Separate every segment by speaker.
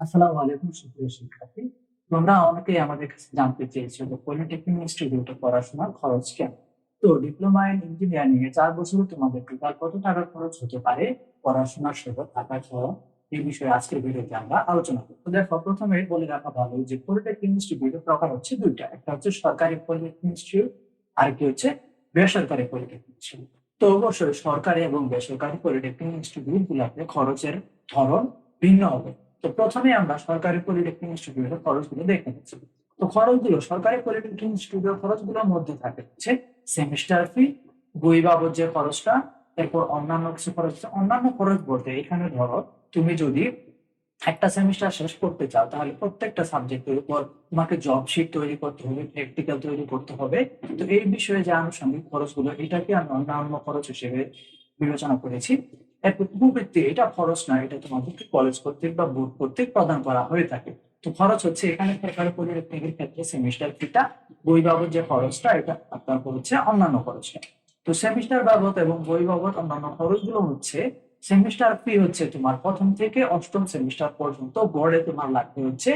Speaker 1: আসসালামু আলাইকুম, সুপ্রিয় শিক্ষার্থী। তোমরা অনেকেই আমাদের কাছে জানতে চেয়েছো যে পলিটেকনিক ইনস্টিটিউটে পড়াশোনার খরচ কেন তো ডিপ্লোমা ইন ইঞ্জিনিয়ারিং এ চার বছরে তোমাদের টোটাল কত টাকা খরচ হতে পারে? পড়াশোনার সহ থাকা সহ এই বিষয়ে আজকের ভিডিওতে আমরা আলোচনা করব। দেখো, প্রথমে বলে রাখা ভালো যে পলিটেকনিক ইনস্টিটিউটের প্রকার হচ্ছে দুইটা। একটা হচ্ছে সরকারি পলিটেকনিক ইনস্টিটিউট আর কি হচ্ছে বেসরকারি পলিটেকনিক ইনস্টিটিউট তো অবশ্যই সরকারি এবং বেসরকারি পলিটেকনিক ইনস্টিটিউট গুলাতে খরচের ধরন ভিন্ন হবে। তো প্রথমে আমরা সরকারি পলিটেকনিক ইনস্টিটিউটের খরচগুলো দেখে নিচ্ছি। তো খরচগুলো, সরকারি পলিটেকনিক ইনস্টিটিউটের খরচগুলোর মধ্যে থাকে হচ্ছে সেমিস্টার ফি বই বাবদ যে খরচটা, এরপর অন্যান্য কিছু খরচ। অন্যান্য খরচ বলতে এখানে ধরো, তুমি যদি একটা সেমিস্টার শেষ করতে চাও, তাহলে প্রত্যেকটা সাবজেক্টের উপর তোমাকে জব শিট তৈরি করতে হবে প্র্যাকটিক্যাল তৈরি করতে হবে। তো এই বিষয়ে যে আনুষঙ্গিক খরচগুলো, এটাকে আমি অন্যান্য খরচ হিসেবে বিবেচনা করেছি। উপবৃত্তি এটা খরচ এটা তোমাদেরকে কলেজ কর্তৃক বা বোর্ড কর্তৃক প্রদান করা হয়ে থাকে। তো খরচ হচ্ছে এখানে সরকারি পলিটেকনিকের ক্ষেত্রে সেমিস্টার ফিটা বই বাবদ যে খরচটা, এটা আপনার অন্যান্য খরচটা। তো সেমিস্টার বাবদ এবং বই বাবদ অন্যান্য খরচগুলো হচ্ছে সেমিস্টার ফি হচ্ছে তোমার প্রথম থেকে অষ্টম সেমিস্টার পর্যন্ত বোর্ডে তোমার লাগবে হচ্ছে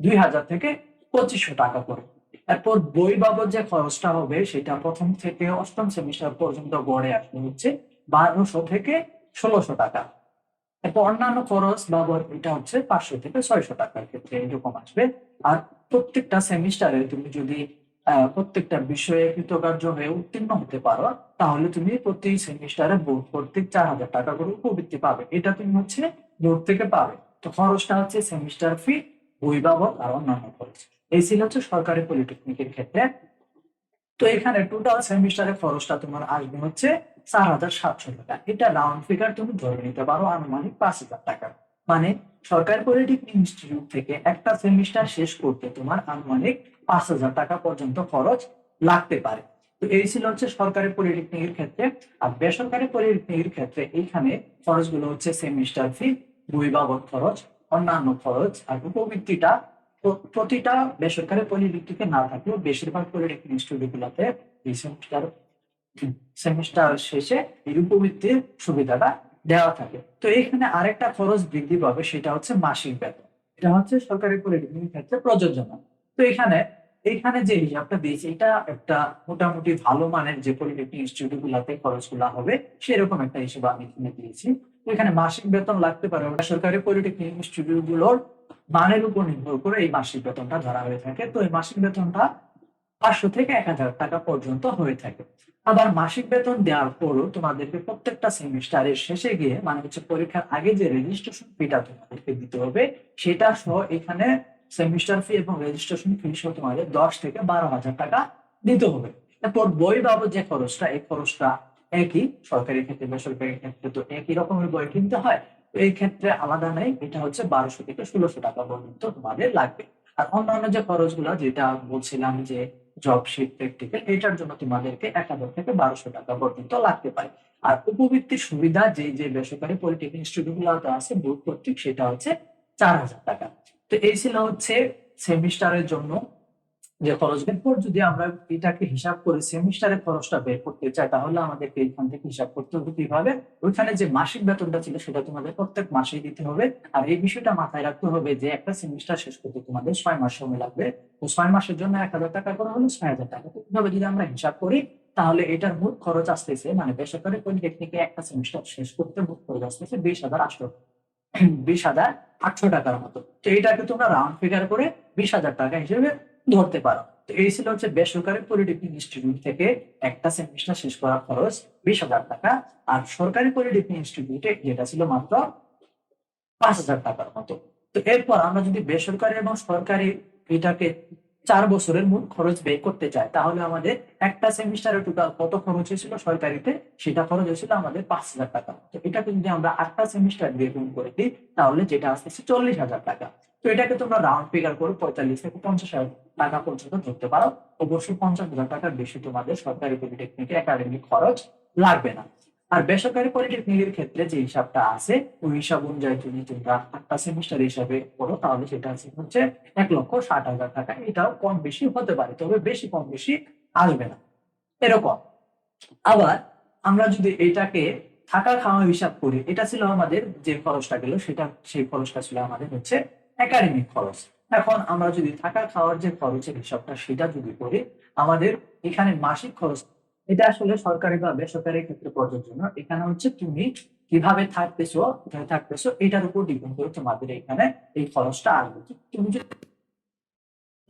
Speaker 1: দুই হাজার থেকে পঁচিশশো টাকা করে। এরপর বই বাবদ যে খরচটা হবে, সেটা প্রথম থেকে অষ্টম সেমিস্টার পর্যন্ত বোর্ডে আসবে হচ্ছে বারোশো থেকে ষোলোশো টাকা। এরপর অন্যান্য খরচ বাবদ এটা হচ্ছে পাঁচশো থেকে ছয়শো টাকার ক্ষেত্রে এরকম আসবে। আর প্রত্যেকটা সেমিস্টারে তুমি যদি প্রত্যেকটা বিষয়ে কৃতকার্য হয়ে উত্তীর্ণ হতে পারো, তাহলে তুমি প্রতি সেমিস্টারে বোর্ড কর্তৃক চার হাজার টাকা করে উপবৃত্তি পাবে। এটা তুমি হচ্ছে বোর্ড থেকে পাবে। তো খরচটা হচ্ছে সেমিস্টার ফি, বই বাবদ আর অন্যান্য খরচ। এই ছিল হচ্ছে সরকারি পলিটেকনিকের ক্ষেত্রে তো এখানে টোটাল সেমিস্টারের খরচটা তোমার আসবে হচ্ছে চার হাজার সাতশো টাকা। এটা রাউন্ড ফিগার তুমি ধরে নিতে পারো আনুমানিক পাঁচ হাজার টাকা। মানে সরকারি পলিটেকনিক ইনস্টিটিউট থেকে একটা সেমিস্টার শেষ করতে তোমার আনুমানিক পাঁচ হাজার টাকা পর্যন্ত খরচ লাগতে পারে। তো এই ছিল হচ্ছে সরকারি পলিটেকনিকের ক্ষেত্রে। আর বেসরকারি পলিটেকনিকের ক্ষেত্রে এইখানে খরচগুলো হচ্ছে সেমিস্টার ফি বই বাবদ খরচ, অন্যান্য খরচ, আর উপবৃত্তিটা প্রতিটা বেসরকারি পলিটেকনিকে না থাকলেও বেশিরভাগ পলিটেকনিক ইনস্টিটিউট গুলাতে এই সেমিস্টার সেমিস্টার শেষে উপবৃত্তির সুবিধাটা দেওয়া থাকে। তো এখানে আরেকটা খরচ বৃদ্ধি পাবে, সেটা হচ্ছে মাসিক বেতন। এটা হচ্ছে সরকারি পলিটেকনিক ক্ষেত্রে প্রযোজ্য না। তো এখানে এখানে যে হিসাবটা দিয়েছি, এটা একটা মোটামুটি ভালো মানের যে পলিটেকনিক ইনস্টিটিউট গুলাতে খরচগুলা হবে, সেরকম একটা হিসেবে আমি এখানে দিয়েছি। এখানে মাসিক বেতন লাগতে পারে, সরকারি পলিটেকনিক ইনস্টিটিউটগুলোর মানের উপর নির্ভর করে এই মাসিক বেতনটা ধরা হয়ে থাকে। তো এই মাসিক বেতনটা পাঁচশো থেকে এক হাজার টাকা পর্যন্ত হয়ে থাকে। আবার মাসিক বেতন দেওয়ার পরও তোমাদেরকে প্রত্যেকটা সেমিস্টারের শেষে গিয়ে মানে হচ্ছে পরীক্ষার আগে যে রেজিস্ট্রেশন ফিটা তোমাদেরকে দিতে হবে, সেটা সহ এখানে সেমিস্টার ফি এবং রেজিস্ট্রেশন ফি সহ তোমাদের দশ থেকে বারো হাজার টাকা দিতে হবে। এরপর বই বাবদ যে খরচটা, এই খরচটা একই সরকারি ক্ষেত্রে, বেসরকারি ক্ষেত্রে তো একই রকমের বই কিনতে হয়। এই ক্ষেত্রে আলাদা নেই, এটা হচ্ছে বারোশো থেকে ষোলোশো টাকা পর্যন্ত তোমাদের লাগবে। আর অন্যান্য যে খরচগুলো, যেটা বলছিলাম যে জব শিট প্র্যাকটিক্যাল এটার জন্য তোমাদেরকে এক হাজার থেকে বারোশো টাকা পর্যন্ত লাগতে পারে। আর উপবৃত্তির সুবিধা যে যে বেসরকারি পলিটেকনিক ইনস্টিটিউট গুলোতে আছে, বোর্ড কর্তৃক সেটা হচ্ছে চার হাজার টাকা। তো এই ছিল হচ্ছে সেমিস্টারের জন্য যে খরচ। এরপর যদি আমরা এটাকে হিসাব করে সেমিস্টারের খরচটা বের করতে চাই, তাহলে আমাদেরকে এখান থেকে হিসাব করতে হবে কীভাবে? ওইখানে যে মাসিক বেতনটা ছিল সেটা তোমাদের প্রত্যেক মাসেই দিতে হবে। আর এই বিষয়টা মাথায় রাখতে হবে যে একটা সেমিস্টার শেষ করতে তোমাদের ছয় মাস সময় লাগবে। তো ছয় মাসের জন্য এক হাজার টাকা করে হলে, ছয় হাজার টাকা। এইভাবে যদি আমরা হিসাব করি, তাহলে এটার মোট খরচ আসতেছে মানে বেসরকারি পলিটেকনিকে একটা সেমিস্টার শেষ করতে মোট খরচ আসতেছে বিশ হাজার আটশো, বিশ হাজার আটশো টাকার মতো। তো এটাকে তোমরা রাউন্ড ফিগার করে বিশ হাজার টাকা হিসেবে ধরতে পারো। তো এই ছিল হচ্ছে বেসরকারি পলিটেকনিক ইনস্টিটিউট থেকে একটা সেমিস্টার শেষ করার খরচ বিশ হাজার টাকা আর সরকারি পলিটেকনিক ইনস্টিটিউটে যেটা ছিল মাত্র পাঁচ হাজার টাকার মতো। তো এরপর আমরা যদি বেসরকারি এবং সরকারি এটাকে চার বছরের মূল খরচ ব্যয় করতে চাই, তাহলে আমাদের একটা সেমিস্টারে টোটাল কত খরচ হয়েছিল সরকারিতে? সেটা খরচ হয়েছিল আমাদের পাঁচ হাজার টাকা। তো এটাকে যদি আমরা আটটা সেমিস্টার দিয়ে গুণ করে দিই, তাহলে যেটা আসতেছে চল্লিশ হাজার টাকা। তো এটাকে তোমরা রাউন্ড ফিগার করে, পঁয়তাল্লিশ থেকে পঞ্চাশ হাজার টাকা পর্যন্ত ধরতে পারো। অবশ্যই পঞ্চাশ হাজার টাকার বেশি তোমাদের সরকারি পলিটেকনিকে একাডেমিক খরচ লাগবে না। আর বেসরকারি পলিটেকনিকের ক্ষেত্রে যে হিসাবটা আছে, ওই হিসাব অনুযায়ী তুমি তোমরা আটটা সেমিস্টার হিসাবে করো তাহলে সেটা আছে হচ্ছে এক লক্ষ ষাট হাজার টাকা। এটাও কম বেশি হতে পারে, তবে বেশি কম বেশি আসবে না। এরকম। আবার আমরা যদি এটাকে থাকা খাওয়া হিসাব করি, এটা ছিল আমাদের যে খরচটা গেল, সেটা সেই খরচটা ছিল আমাদের হচ্ছে একাডেমিক খরচ। এখন আমরা যদি থাকা খাওয়ার যে খরচের হিসাবটা সেটা যদি করি, আমাদের এখানে মাসিক খরচ, এটা আসলে সরকারি বা বেসরকারি ক্ষেত্রে প্রযোজ্য না। এখানে হচ্ছে তুমি কীভাবে থাকতেছো, কোথায় থাকতেছো, এটার উপর ডিপেন্ড করে তোমাদের এখানে এই খরচটা আসবে। তুমি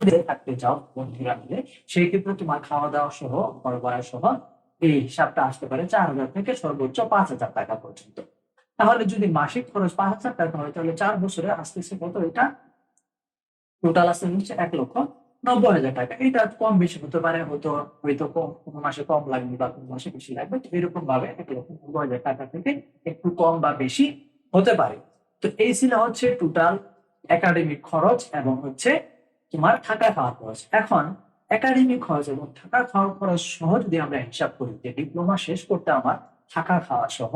Speaker 1: যদি থাকতে চাও, বন্ধুরা মিলে, সেই ক্ষেত্রে তোমার খাওয়া দাওয়া সহ, ঘর ভাড়া সহ, এই হিসাবটা আসতে পারে চার হাজার থেকে সর্বোচ্চ পাঁচ হাজার টাকা পর্যন্ত। তাহলে যদি মাসিক খরচ পাঁচ হাজার টাকা হয়, তাহলে চার বছরে আসতেছে কত এটা? টোটাল আসতে হচ্ছে এক লক্ষ নব্বই হাজার টাকা। এটা কম বেশি হতে পারে, হয়তো হয়তো কম, কোনো মাসে কম লাগবে বা কোনো মাসে বেশি লাগবে, তো এরকম ভাবে এক লক্ষ নব্বই হাজার টাকা থেকে একটু কম বা বেশি হতে পারে। তো এই ছিল হচ্ছে টোটাল একাডেমিক খরচ এবং হচ্ছে তোমার থাকা খাওয়া খরচ। এখন একাডেমিক খরচ এবং থাকা খাওয়া খরচ সহ যদি আমরা হিসাব করি যে ডিপ্লোমা শেষ করতে আমার থাকা খাওয়া সহ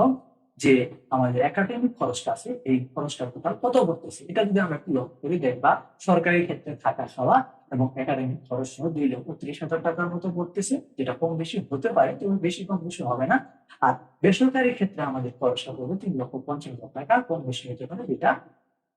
Speaker 1: যে আমাদের একাডেমিক খরচটা আছে, এই খরচটা টোটাল কত করতেছে, এটা যদি আমরা একটু লক্ষ্য করি দেখবা সরকারি ক্ষেত্রে থাকা খাওয়া এবং একাডেমিক খরচ সহ দুই লক্ষ ত্রিশ হাজার টাকার মতো পড়তেছে, যেটা কম বেশি হতে পারে, তবে বেশি কম বেশি হবে না। আর বেসরকারি ক্ষেত্রে আমাদের খরচটা পড়বে তিন লক্ষ পঞ্চাশ হাজার টাকা, কম বেশি হতে পারে যেটা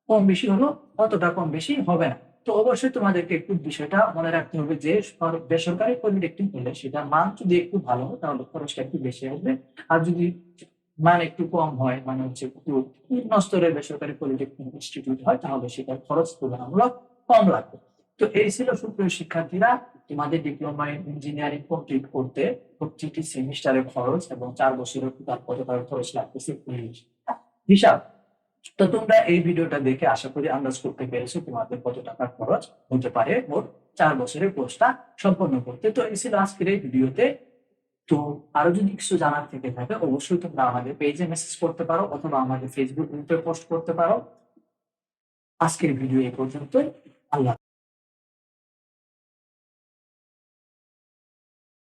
Speaker 1: কম বেশি হলো অতটা কম বেশি হবে না। তো অবশ্যই তোমাদেরকে একটু বিষয়টা মনে রাখতে হবে যে, সর- বেসরকারি পলিটেকনিক হলে সেটা মান যদি একটু ভালো হয়, তাহলে খরচটা একটু বেশি আসবে। আর যদি মান একটু কম হয় মানে হচ্ছে একটু নিম্ন স্তরের বেসরকারি পলিটেকনিক ইনস্টিটিউট হয়, তাহলে সেটার খরচ তুলনামূলক কম লাগবে। তো এই ছিল সুপ্রিয় শিক্ষার্থীরা, তোমাদের ডিপ্লোমা ইন ইঞ্জিনিয়ারিং কমপ্লিট করতে প্রতিটি সেমিস্টারের খরচ এবং চার বছরের তার কত টাকা খরচ লাগতেছে হিসাব তো তোমরা এই ভিডিওটা দেখে আশা করি আন্দাজ করতে পেরেছ তোমাদের কত টাকা খরচ হতে পারে মোট চার বছরের কোর্সটা সম্পন্ন করতে। তো এই ছিল আজকের এই ভিডিওতে। তো আরও যদি কিছু জানার থেকে থাকে, অবশ্যই তোমরা আমাদের পেজে মেসেজ করতে পারো অথবা আমাদের ফেসবুক গ্রুপে পোস্ট করতে পারো। আজকের ভিডিও এই পর্যন্তই। আল্লাহ